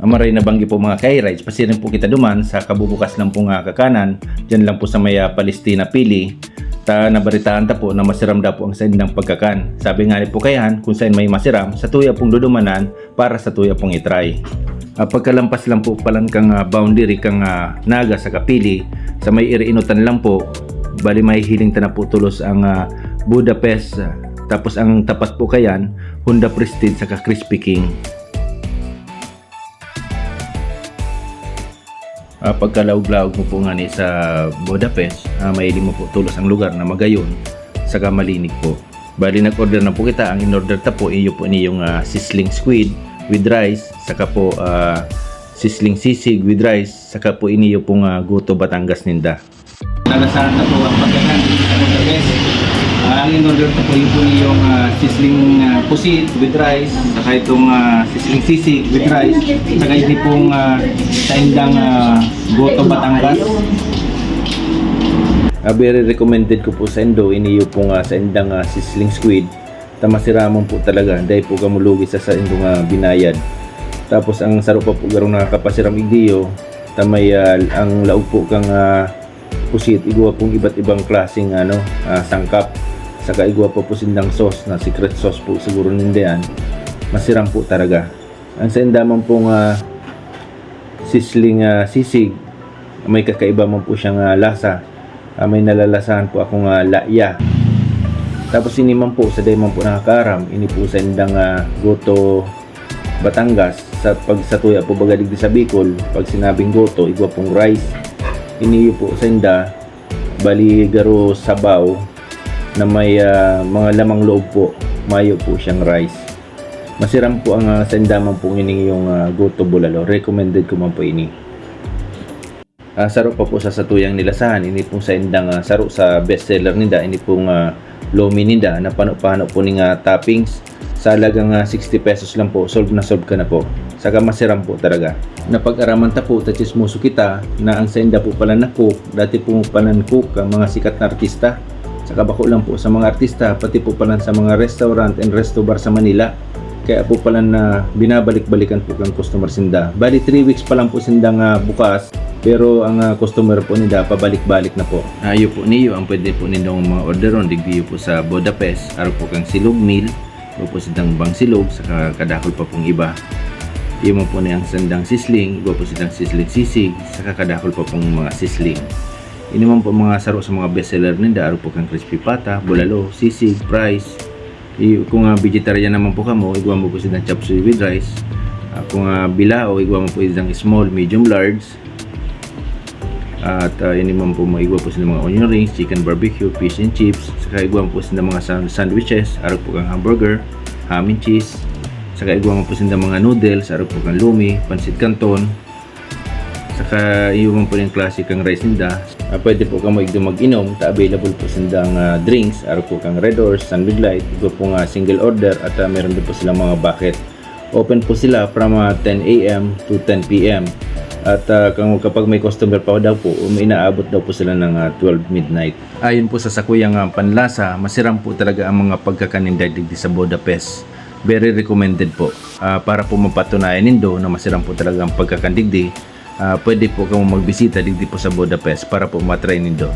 Amaray na banggi po mga kay-rides, pasirin po kita duman sa kabubukas lang po nga kakanan, dyan lang po sa may ah, Palestina Pili. Ta nabaritaan ta po na masiram daw po ang sain ng pagkakan. Sabi nga ni po kayan, kung saan may masiram, sa tuya pong dudumanan para sa tuya pong itry. Ah, pagkalampas lang po palan kang ah, boundary kang ah, naga sa kapili, sa may iriinutan lang po, bali may hiling ta na po tulos ang ah, Budapest, tapos ang tapat po kayan, Honda Prestige saka Crispy King. Uh, pagkalawag-lawag mo po nga ni sa Budapest, uh, mahiling mo po tulos ang lugar na magayon sa Kamalinig po. Bali nag-order na po kita, ang in-order ta po iyo po niyong uh, sizzling squid with rice, saka po uh, sizzling sisig with rice, saka po iniyo pong uh, guto Batangas ninda. Nalasahan na po ang pagkakan sa Budapest. Uh, ang in-order na po yung uh, sizzling uh, pusit with rice, saka itong uh, sizzling sisig with rice, saka hindi pong uh, sa indang uh, goto Batangas. Uh, very recommended ko po sa Indo, iniyo po nga sa indang uh, sizzling squid. Tamasiramon po talaga, dahil po kamulugi sa sa indong uh, binayad. Tapos ang sarap po garong nakakapasiram igdiyo, tamay uh, ang laog po kang uh, pusit, igwa pong iba't ibang klaseng ano, ah, sangkap. Saka igwa pa po sindang sauce na secret sauce po siguro nindiyan. Masiram po talaga. Ang sa indaman pong ah, sizzling ah, sisig, may kakaiba man po siyang ah, lasa. Ah, may nalalasahan po akong ah, laya. Tapos ini man po sa man po nakakaram, ini po sa indang ah, goto Batangas sa pag sa tuya po bagadig sa Bicol, pag sinabing goto, igwa pong rice iniyo po sa inda bali garo sabaw na may ah, mga lamang loob po mayo po siyang rice. Masiram po ang uh, sa indaman po ini yung uh, goto bulalo. Recommended ko man po ini. Ah, saro pa po sa satuyang nilasahan. Ini po sa indang ah, saro sa bestseller nida. Ini pong uh, lomi nida. Na pano-pano po ning ah, toppings. Sa halagang ah, 60 pesos lang po. Solve na solve ka na po. Saka masiram po talaga. Napag-araman ta po tachismoso kita na ang senda po pala na cook. Dati po panan cook ang mga sikat na artista saka bako lang po sa mga artista pati po pala sa mga restaurant and resto bar sa Manila. Kaya po pala na binabalik-balikan po kang customer sinda. Bali 3 weeks pa lang po sinda nga bukas. Pero ang ah, customer po nila pabalik-balik na po. Ayo po niyo ang pwede po ninyong mga orderon. Digdiyo po sa Budapest araw po kang silog meal. O po sidang bang silog saka kadakol pa pong iba. Iyo mo po na ang sandang sisling, iba po silang sisling sisig, saka kadakol pa pong mga sisling. Ini man po mga saro sa mga bestseller ninda, aro po kang crispy pata, bulalo, sisig, fries. I, kung uh, vegetarian naman po kamo, igwa mo po silang chop suey with rice. Ah, kung uh, bilao, igwa mo po silang small, medium, large. At uh, ini man po maigwa po sila mga onion rings, chicken barbecue, fish and chips, saka igwa mo po sila mga san- sandwiches, aro po kang hamburger, ham and cheese, saka igwa mo po sila mga noodles, aro po kang lumi, pansit canton, saka iyo man po yung klase kang rice ninda. Ah, pwede po kang mag-inom, ta available po sindang ah, drinks, aro po kang Red Horse, Sun Big Light, igwa po nga single order at ah, meron din po silang mga bucket. Open po sila from ah, 10 a.m. to 10 p.m. At kung kapag may customer pa daw po, um, inaabot daw po sila ng ah, 12 midnight. Ayon po sa sakuyang ah, panlasa, masiram po talaga ang mga pagkakaninday digdi sa Budapest. Very recommended po. Ah, para po mapatunayan nindo na masiram po talaga ang pagkakandigdi, ah, pwede po kamo magbisita digdi po sa Budapest para po matry nindo.